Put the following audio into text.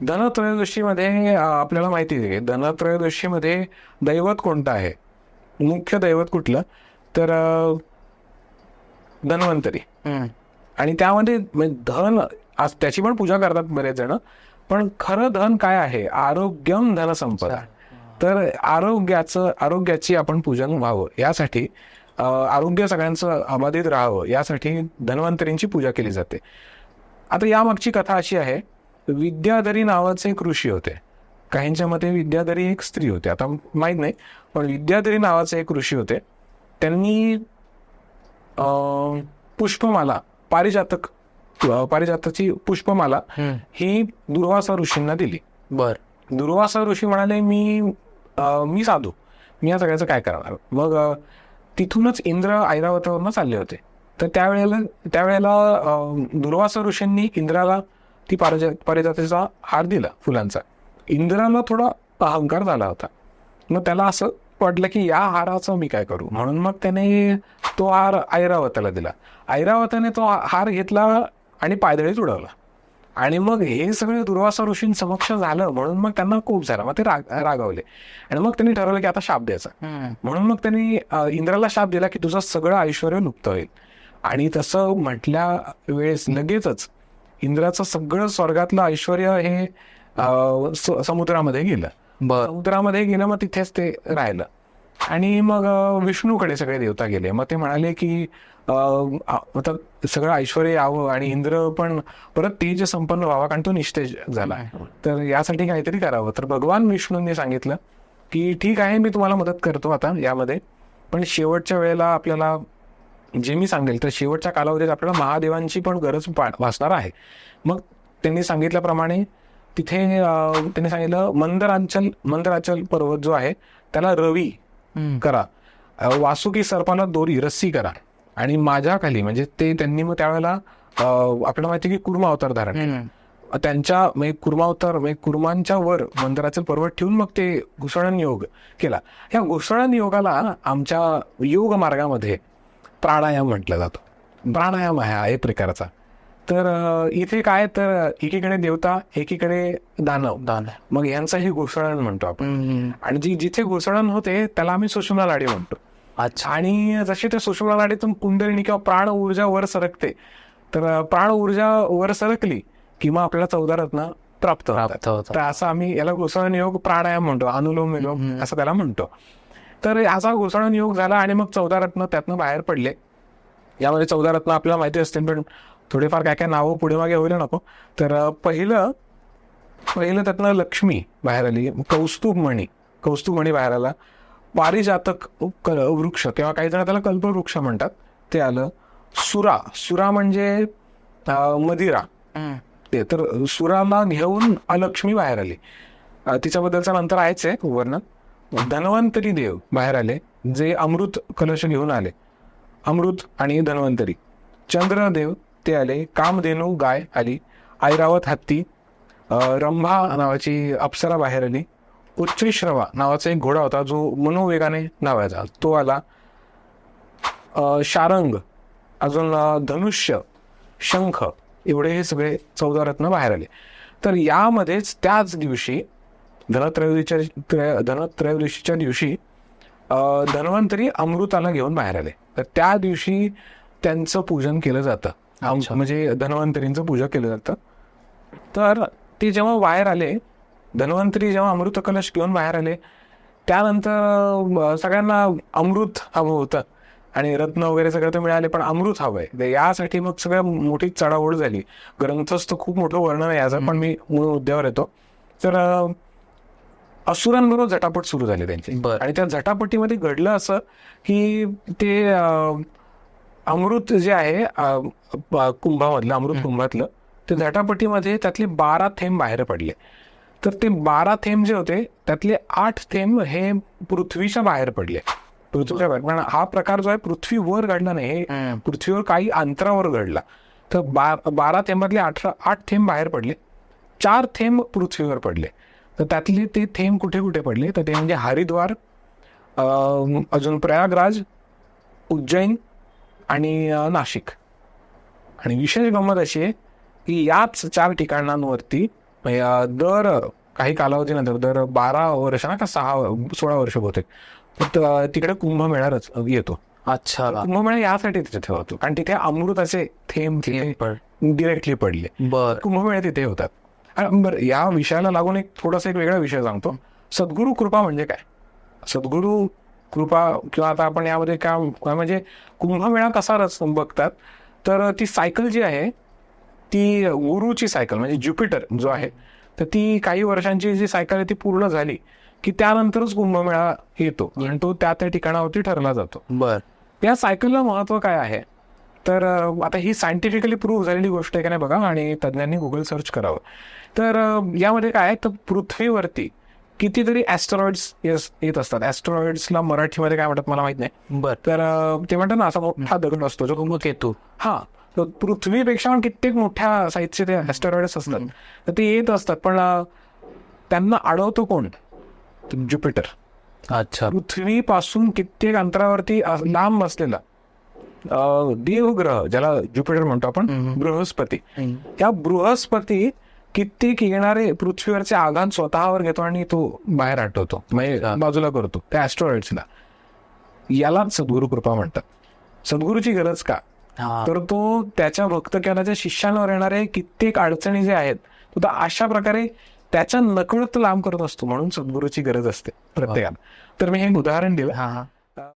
धनत्रयोदशीमध्ये आपल्याला माहिती आहे धनत्रयोदशीमध्ये दैवत कोणतं आहे? मुख्य दैवत कुठलं? तर धन्वंतरी. आणि त्यामध्ये म्हणजे धन आज त्याची पण पूजा करतात बरेच जण पण खरं धन काय आहे? आरोग्यम धन संपदा तर आरोग्याचं आरोग्याची आपण पूजन व्हावं. यासाठी आरोग्य सगळ्यांचं अबाधित राहावं. यासाठी धन्वंतरींची पूजा केली जाते. आता यामागची कथा अशी आहे विद्याधरी नावाचे एक ऋषी होते. काहींच्या मते विद्याधरी एक स्त्री होते. आता माहीत नाही पण विद्याधरी नावाचे एक ऋषी होते. त्यांनी पुष्पमाला पारिजातक अं, पारिजाताची पुष्पमाला ही दुर्वासा ऋषींना दिली. बर. दुर्वासा ऋषी म्हणाले मी मी साधू. मी या सगळ्याचं काय करणार? मग तिथूनच इंद्र ऐरावतावरनं चालले होते. तर त्यावेळेला त्यावेळेला दुर्वासा ऋषींनी इंद्राला ती पारिजा पारिजाताचा हार दिला फुलांचा. इंद्राला थोडा अहंकार झाला होता. मग त्याला असं वाटलं की या हाराचं मी काय करू? म्हणून मग त्याने तो हार ऐरावताला दिला. ऐरावताने तो हार घेतला आणि पायदळीत उडवला आणि मग हे सगळं दुर्वासा ऋषींसमक्ष झालं. म्हणून मग त्यांना खूप झाला. मग ते राग रागावले. आणि मग त्यांनी ठरवलं की आता शाप द्यायचा. म्हणून मग त्यांनी इंद्राला शाप दिला की तुझं सगळं ऐश्वर लुप्त होईल. आणि तसं म्हटल्या वेळेस लगेचच इंद्राचं सगळं स्वर्गातलं ऐश्वर हे समुद्रामध्ये गेलं. समुद्रामध्ये गेलं मग तिथेच ते राहिलं. आणि मग विष्णूकडे सगळे देवता गेले. मग ते म्हणाले की आता सगळं ऐश्वर यावं आणि इंद्र पण परत तेज संपन्न व्हावा कारण तो निस्तेज झाला. तर यासाठी काहीतरी करावं. तर भगवान विष्णूंनी सांगितलं की ठीक आहे मी तुम्हाला मदत करतो आता यामध्ये. पण शेवटच्या वेळेला आपल्याला जे मी सांगेल तर शेवटच्या कालावधीत आपल्याला महादेवांची पण गरज पा- भासणार आहे. मग त्यांनी सांगितल्याप्रमाणे तिथे त्यांनी सांगितलं मंदरांचल मंदराचल पर्वत जो आहे त्याला रवी करा. वासुकी सर्पाला दोरी रस्सी करा. आणि माझ्या खाली म्हणजे ते त्यांनी मग त्यावेळेला आपल्याला माहिती की कुर्मा अवतार धारण. त्यांच्या म्हणजे कुर्मावतार म्हणजे कुर्मांच्या वर मंदिराचं पर्वत ठेवून मग ते घुसळण योग केला. ह्या घुसळण योगाला आमच्या योग मार्गामध्ये प्राणायाम म्हटलं जातो. प्राणायाम आहे हा एक प्रकारचा. तर इथे काय तर एकीकडे देवता एकीकडे दानव. दान मग यांचं हे घुसळण म्हणतो आपण. आणि जी जिथे घुसळण होते त्याला आम्ही सुषुम्ना लाडी म्हणतो. अच्छा. आणि जशी त्या सुषुम्ना लाडीतून कुंडलिनी किंवा प्राण ऊर्जा वर सरकते तर प्राण ऊर्जा वर सरकली की मग आपल्याला चौदा रत्न प्राप्त होतात. प्राप्त होतात. तर असं आम्ही याला घुसळण योग प्राणायाम म्हणतो अनुलोम विलोम असं त्याला म्हणतो. तर याचा घुसळण योग झाला आणि मग चौदा रत्न त्यातनं बाहेर पडले. यामध्ये चौदा रत्न आपल्याला माहिती असतील पण थोडेफार काय काय नावं पुढे मागे व्हायला नको तर पहिलं पहिलं त्यातनं लक्ष्मी बाहेर आली कौस्तुभ मणी कौस्तुभ मणी बाहेर आला. पारिजातक वृक्ष किंवा काही जण त्याला कल्पवृक्ष म्हणतात ते आलं. सुरा सुरा म्हणजे मदिरा. ते तर सुराला घेऊन अलक्ष्मी बाहेर आली. तिच्याबद्दलचं नंतर आहेच आहे वर्णन धन्वंतरी देव बाहेर आले जे अमृत कलश घेऊन आले. अमृत आणि धन्वंतरी. चंद्रदेव ते आले कामधेनू गाय आली ऐरावत हत्ती रंभा नावाची अप्सरा बाहेर आली उच्चश्रवा नावाचा एक घोडा होता जो मनोवेगाने धावायचा. तो आला शारंग अजून धनुष्य शंख एवढे हे सगळे चौदा रत्न बाहेर आले. तर यामध्येच त्याच दिवशी धनत्रयोदशीच्या त्रय- धनत्रयोदशीच्या दिवशी धन्वंतरी अमृताला घेऊन बाहेर आले. तर त्या दिवशी त्यांचं पूजन केलं जातं. म्हणजे धन्वंतरींचं पूजा केलं जातं. तर ते जेव्हा बाहेर आले धन्वंतरी जेव्हा अमृत कलश घेऊन बाहेर आले त्यानंतर सगळ्यांना अमृत हवं होतं. आणि रत्न वगैरे सगळं तर मिळाले पण अमृत हवंय तर यासाठी मग सगळ्या मोठी चढाओढ झाली. ग्रंथस्थ खूप मोठं वर्णन आहे याचं पण मी मूळ मुद्द्यावर येतो. तर असुरांबरोबर झटापट सुरू झाली त्यांची. आणि त्या झटापटीमध्ये घडलं असं की ते अमृत जे आहे कुंभामधलं अमृत कुंभातलं ते झटापटीमध्ये त्यातले बारा थेंब बाहेर पडले. तर ते बारा थेंब जे होते त्यातले आठ थेंब हे पृथ्वीच्या बाहेर पडले. पृथ्वीच्या बाहेर. पण हा प्रकार जो आहे पृथ्वीवर घडला नाही. हे. पृथ्वीवर काही अंतरावर घडला. तर बा बारा थेंबातले अठरा आठ थेंब बाहेर पडले. चार थेंब पृथ्वीवर पडले. तर त्यातले ते थेंब कुठे कुठे पडले? तर ते म्हणजे हरिद्वार अजून प्रयागराज उज्जैन आणि नाशिक. आणि विशेष गंमत अशी आहे की याच चार ठिकाणांवरती म्हणजे, दर काही कालावधीनंतर दर बारा वर्ष ना का सहा सोळा वर्ष बहुतेक तर तिकडे कुंभमेळाच येतो. अच्छा. कुंभमेळा यासाठी तिथे होतो कारण तिथे अमृताचे थेंब तिथे डिरेक्टली पडले. कुंभमेळे तिथे होतात. बरं या विषयाला लागून एक थोडासा एक वेगळा विषय सांगतो. सद्गुरू कृपा म्हणजे काय? सद्गुरू कृपा किंवा आता आपण यामध्ये काय काय म्हणजे कुंभमेळा कसा रच बघतात तर ती सायकल जी आहे ती गुरुची सायकल म्हणजे ज्युपिटर जो आहे तर ती काही वर्षांची जी सायकल आहे ती पूर्ण झाली की त्यानंतरच कुंभमेळा येतो. आणि तो त्या त्या ठिकाणावरती ठरला जातो. बर. या सायकलला महत्त्व काय आहे? तर आता ही सायंटिफिकली प्रूव्ह झालेली गोष्ट आहे का नाही बघा आणि तज्ज्ञांनी गुगल सर्च करावं. तर यामध्ये काय आहे? तर पृथ्वीवरती कितीतरी ॲस्ट्रॉइड्स येत असतात. ॲस्ट्रॉइड्सला मराठीमध्ये काय म्हणतात मला माहीत नाही. बर. तर ते म्हणतात ना असा मोठा दगड असतो जो धूमकेतू हा. तर पृथ्वीपेक्षा पण कित्येक मोठ्या साईजचे ते ॲस्ट्रॉइड्स असतात. तर ते येत असतात पण त्यांना अडवतो कोण? ज्युपिटर अच्छा पृथ्वीपासून कित्येक अंतरावरती लांब असलेला. देवग्रह ज्याला ज्युपिटर म्हणतो आपण बृहस्पती. त्या बृहस्पती कित्येक येणारे पृथ्वीवरचे आघात स्वतःवर घेतो आणि तो बाहेर आठवतो. म्हणजे. बाजूला करतो त्या ॲस्ट्रॉइड्सला यालाच सद्गुरु कृपा म्हणतात. सद्गुरूची गरज का? तर तो त्याच्या भक्तकनाच्या शिष्यांवर येणारे कित्येक अडचणी जे आहेत तो त्या अशा प्रकारे त्याच्या नकळत लांब करत असतो म्हणून सद्गुरूची गरज असते प्रत्येकाला. तर मी हे एक उदाहरण दिलं. हा.